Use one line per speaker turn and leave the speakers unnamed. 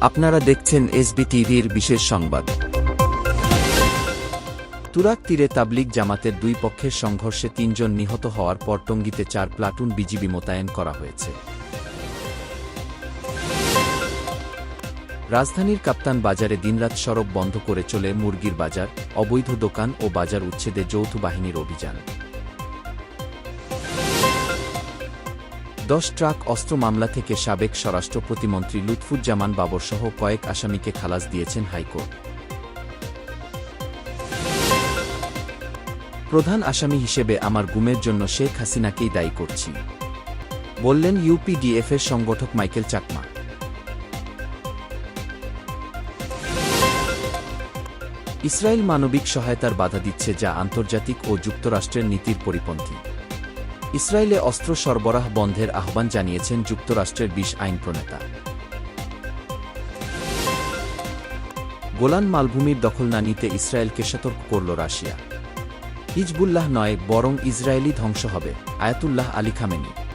আপনারা দেখছেন এসবি টিভির বিশেষ সংবাদ। তুরাক তীরে তাবলিগ জামাতের দুই পক্ষের সংঘর্ষে তিনজন নিহত হওয়ার পর টঙ্গিতে চার প্লাটুন বিজিবি মোতায়েন করা হয়েছে। রাজধানীর কাপ্তান বাজারে দিনরাত সড়ক বন্ধ করে চলে মুরগির বাজার, অবৈধ দোকান ও বাজার উচ্ছেদে যৌথ বাহিনীর অভিযান। দশ ট্রাক অস্ত্র মামলা থেকে সাবেক স্বরাষ্ট্র প্রতিমন্ত্রী লুৎফুজ্জামান বাবরসহ কয়েক আসামিকে খালাস দিয়েছেন হাইকোর্ট। প্রধান আসামি হিসেবে আমার গুমের জন্য শেখ হাসিনাকেই দায়ী করছি। বললেন ইউপিডিএফের সংগঠক মাইকেল চাকমা। ইসরায়েল মানবিক সহায়তার বাধা দিচ্ছে যা আন্তর্জাতিক ও যুক্তরাষ্ট্রের নীতির পরিপন্থী। ইসরায়েলে অস্ত্র সরবরাহ বন্ধের আহ্বান জানিয়েছেন যুক্তরাষ্ট্রের বিশ আইন প্রণেতা। গোলান মালভূমির দখল না নিতে ইসরায়েলকে সতর্ক করল রাশিয়া। হিজবুল্লাহ নয়, বরং ইসরায়েলি ধ্বংস হবে, আয়াতুল্লাহ আলী খামেনি।